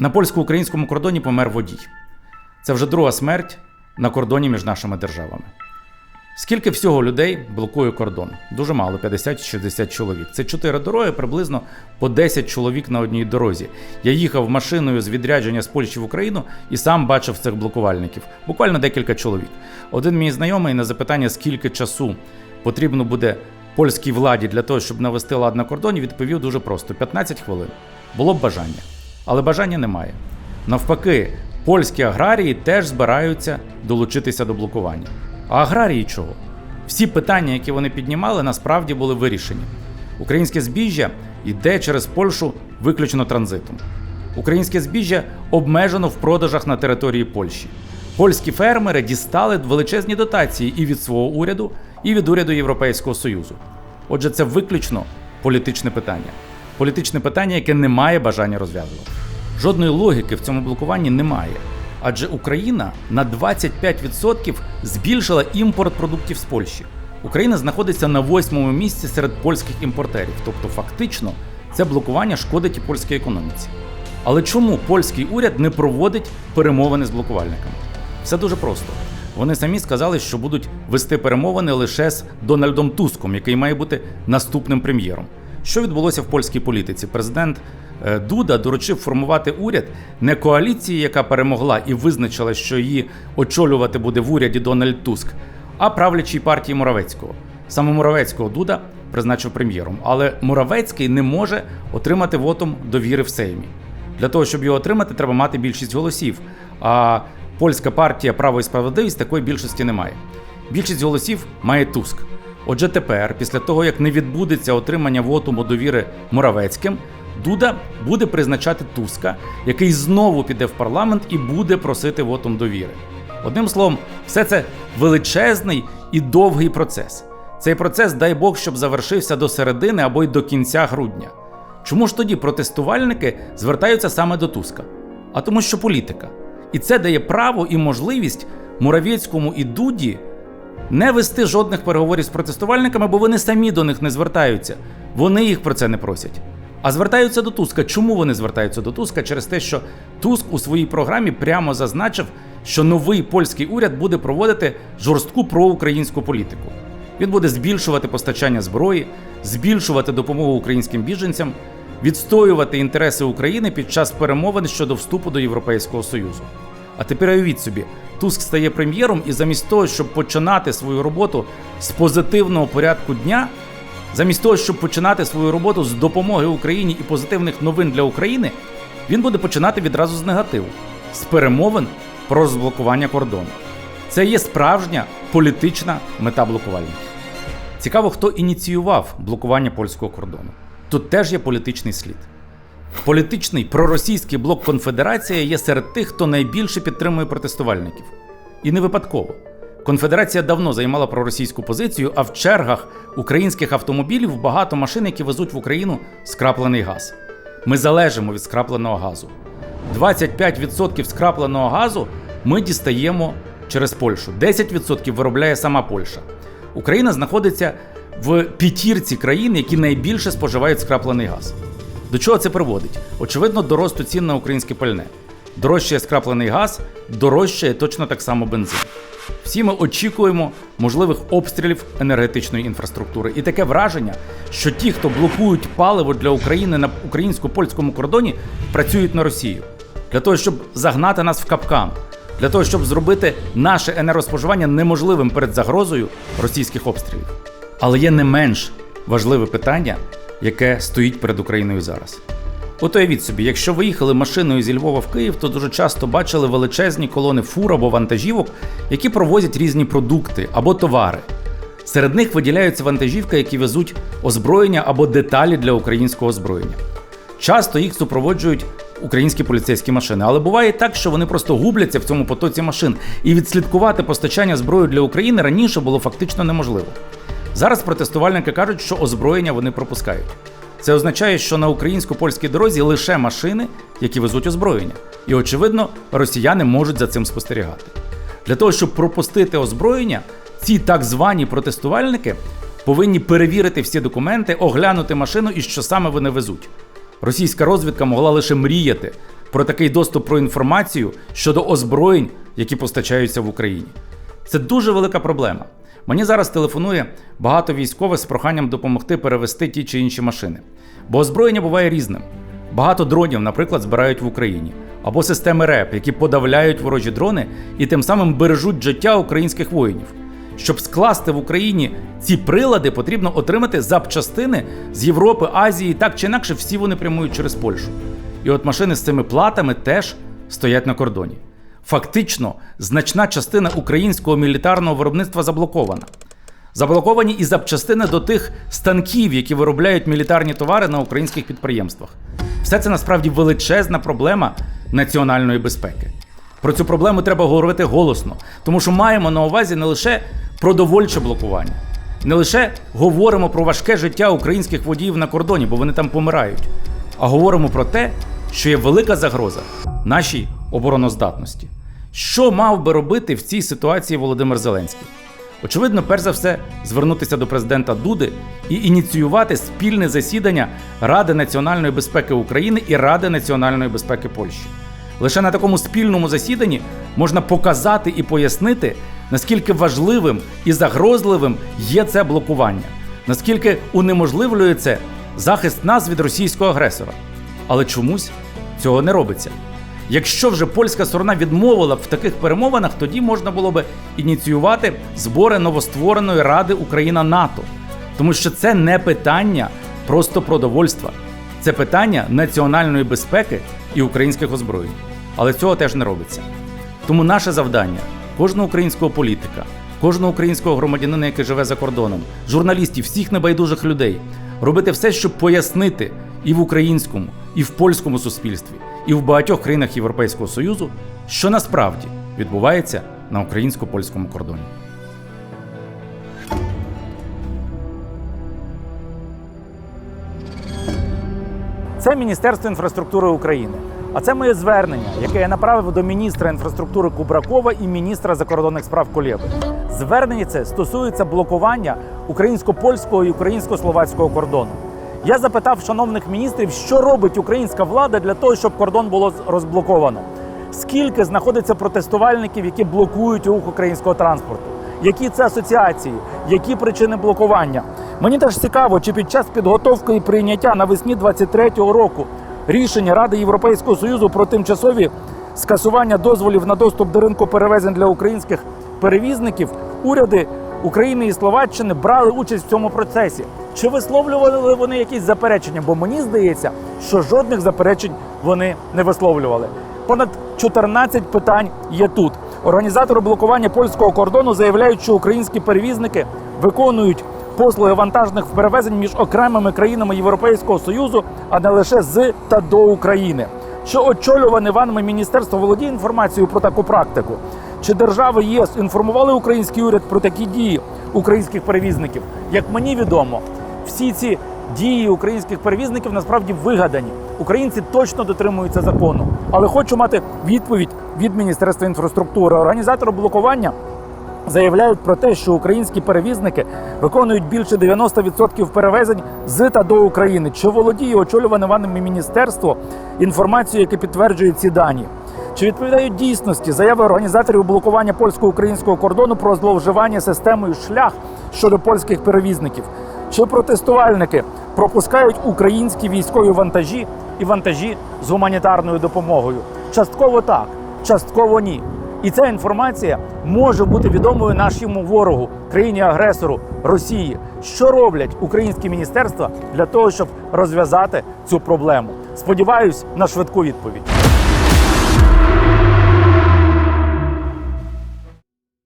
На польсько-українському кордоні помер водій. Це вже друга смерть на кордоні між нашими державами. Скільки всього людей блокує кордон? Дуже мало 50-60 чоловік. Це чотири дороги, приблизно по 10 чоловік на одній дорозі. Я їхав машиною з відрядження з Польщі в Україну і сам бачив цих блокувальників. Буквально декілька чоловік. Один мій знайомий на запитання, скільки часу потрібно буде польській владі для того, щоб навести лад на кордоні, відповів дуже просто: 15 хвилин. Було б бажання, але бажання немає. Навпаки, польські аграрії теж збираються долучитися до блокування. А аграрії чого? Всі питання, які вони піднімали, насправді були вирішені. Українське збіжжя йде через Польщу виключно транзитом. Українське збіжжя обмежено в продажах на території Польщі. Польські фермери дістали величезні дотації і від свого уряду, і від уряду Європейського Союзу. Отже, це виключно політичне питання. Політичне питання, яке не має бажання розв'язувати. Жодної логіки в цьому блокуванні немає. Адже Україна на 25% збільшила імпорт продуктів з Польщі. Україна знаходиться на восьмому місці серед польських імпортерів, тобто фактично це блокування шкодить і польській економіці. Але чому польський уряд не проводить перемовини з блокувальниками? Все дуже просто. Вони самі сказали, що будуть вести перемовини лише з Дональдом Туском, який має бути наступним прем'єром. Що відбулося в польській політиці? Президент е, Дуда доручив формувати уряд не коаліції, яка перемогла і визначила, що її очолювати буде в уряді Дональд Туск, а правлячій партії Моравецького. Саме Моравецького Дуда призначив прем'єром, але Моравецький не може отримати вотом довіри в Сеймі. Для того, щоб його отримати, треба мати більшість голосів. А польська партія Право і справедливість такої більшості не має. Більшість голосів має Туск. Отже, тепер, після того як не відбудеться отримання вотуму довіри Моравецьким, Дуда буде призначати Туска, який знову піде в парламент і буде просити вотум довіри. Одним словом, все це величезний і довгий процес. Цей процес, дай Бог, щоб завершився до середини або й до кінця грудня. Чому ж тоді протестувальники звертаються саме до Туска? А тому, що політика. І це дає право і можливість Муравєцькому і Дуді не вести жодних переговорів з протестувальниками, бо вони самі до них не звертаються. Вони їх про це не просять. А звертаються до Туска. Чому вони звертаються до Туска? Через те, що Туск у своїй програмі прямо зазначив, що новий польський уряд буде проводити жорстку проукраїнську політику. Він буде збільшувати постачання зброї, збільшувати допомогу українським біженцям, відстоювати інтереси України під час перемовин щодо вступу до Європейського Союзу. А тепер уявіть собі, Туск стає прем'єром, і замість того, щоб починати свою роботу з позитивного порядку дня, замість того, щоб починати свою роботу з допомоги Україні і позитивних новин для України, він буде починати відразу з негативу, з перемовин про розблокування кордону. Це є справжня політична мета блокувальників. Цікаво, хто ініціював блокування польського кордону. Тут теж є політичний слід. Політичний проросійський блок Конфедерація є серед тих, хто найбільше підтримує протестувальників. І не випадково. Конфедерація давно займала проросійську позицію, а в чергах українських автомобілів багато машин, які везуть в Україну скраплений газ. Ми залежимо від скрапленого газу. 25% скрапленого газу ми дістаємо через Польщу. 10% виробляє сама Польща. Україна знаходиться в п'ятірці країн, які найбільше споживають скраплений газ. До чого це приводить? Очевидно, до росту цін на українське пальне. Дорожчає скраплений газ, дорожчає точно так само бензин. Всі ми очікуємо можливих обстрілів енергетичної інфраструктури. І таке враження, що ті, хто блокують паливо для України на українсько-польському кордоні, працюють на Росію для того, щоб загнати нас в капкан, для того, щоб зробити наше енергоспоживання неможливим перед загрозою російських обстрілів. Але є не менш важливе питання, яке стоїть перед Україною зараз. От уявіть собі, якщо ви їхали машиною зі Львова в Київ, то дуже часто бачили величезні колони фур або вантажівок, які провозять різні продукти або товари. Серед них виділяються вантажівки, які везуть озброєння або деталі для українського озброєння. Часто їх супроводжують українські поліцейські машини, але буває так, що вони просто губляться в цьому потоці машин, і відслідкувати постачання зброї для України раніше було фактично неможливо. Зараз протестувальники кажуть, що озброєння вони пропускають. Це означає, що на українсько-польській дорозі лише машини, які везуть озброєння. І, очевидно, росіяни можуть за цим спостерігати. Для того, щоб пропустити озброєння, ці так звані протестувальники повинні перевірити всі документи, оглянути машину і що саме вони везуть. Російська розвідка могла лише мріяти про такий доступ про інформацію щодо озброєнь, які постачаються в Україні. Це дуже велика проблема. Мені зараз телефонує багато військових з проханням допомогти перевести ті чи інші машини. Бо озброєння буває різним. Багато дронів, наприклад, збирають в Україні, або системи РЕП, які подавляють ворожі дрони і тим самим бережуть життя українських воїнів. Щоб скласти в Україні ці прилади, потрібно отримати запчастини з Європи, Азії, так чи інакше, всі вони прямують через Польщу. І от машини з цими платами теж стоять на кордоні. Фактично, значна частина українського мілітарного виробництва заблокована. Заблоковані і запчастини до тих станків, які виробляють мілітарні товари на українських підприємствах. Все це насправді величезна проблема національної безпеки. Про цю проблему треба говорити голосно, тому що маємо на увазі не лише продовольче блокування, не лише говоримо про важке життя українських водіїв на кордоні, бо вони там помирають, а говоримо про те, що є велика загроза нашій обороноздатності. Що мав би робити в цій ситуації Володимир Зеленський? Очевидно, перш за все, звернутися до президента Дуди і ініціювати спільне засідання Ради національної безпеки України і Ради національної безпеки Польщі. Лише на такому спільному засіданні можна показати і пояснити, наскільки важливим і загрозливим є це блокування, наскільки унеможливлює це захист нас від російського агресора. Але чомусь цього не робиться. Якщо вже польська сторона відмовила б в таких перемовинах, тоді можна було би ініціювати збори новоствореної Ради Україна НАТО, тому що це не питання просто продовольства, це питання національної безпеки і українських озброєнь. Але цього теж не робиться. Тому наше завдання кожного українського політика, кожного українського громадянина, який живе за кордоном, журналістів, всіх небайдужих людей, робити все, щоб пояснити і в українському, і в польському суспільстві, і в багатьох країнах Європейського Союзу, що насправді відбувається на українсько-польському кордоні. Це Міністерство інфраструктури України. А це моє звернення, яке я направив до міністра інфраструктури Кубракова і міністра закордонних справ Кулєби. Звернення це стосується блокування українсько-польського і українсько-словацького кордону. Я запитав шановних міністрів, що робить українська влада для того, щоб кордон було розблоковано. Скільки знаходиться протестувальників, які блокують рух українського транспорту? Які це асоціації, які причини блокування? Мені теж цікаво, чи під час підготовки і прийняття навесні 23-го року рішення Ради Європейського Союзу про тимчасові скасування дозволів на доступ до ринку перевезень для українських перевізників, уряди України і Словаччини брали участь в цьому процесі. Чи висловлювали вони якісь заперечення? Бо мені здається, що жодних заперечень вони не висловлювали. Понад 14 питань є тут. Організатори блокування польського кордону заявляють, що українські перевізники виконують послуги вантажних перевезень між окремими країнами Європейського Союзу, а не лише з та до України. Що очолюване вами міністерство володіє інформацією про таку практику? Чи держави ЄС інформували український уряд про такі дії українських перевізників? Як мені відомо, всі ці дії українських перевізників насправді вигадані. Українці точно дотримуються закону. Але хочу мати відповідь від Міністерства інфраструктури. Організатори блокування заявляють про те, що українські перевізники виконують більше 90% перевезень з та до України. Чи володіє очолюване вами міністерство інформацією, яка підтверджує ці дані? Чи відповідають дійсності заяви організаторів блокування польсько-українського кордону про зловживання системою шлях щодо польських перевізників? Чи протестувальники пропускають українські військові вантажі і вантажі з гуманітарною допомогою? Частково так, частково ні. І ця інформація може бути відомою нашому ворогу, країні-агресору Росії. Що роблять українські міністерства для того, щоб розв'язати цю проблему? Сподіваюсь на швидку відповідь.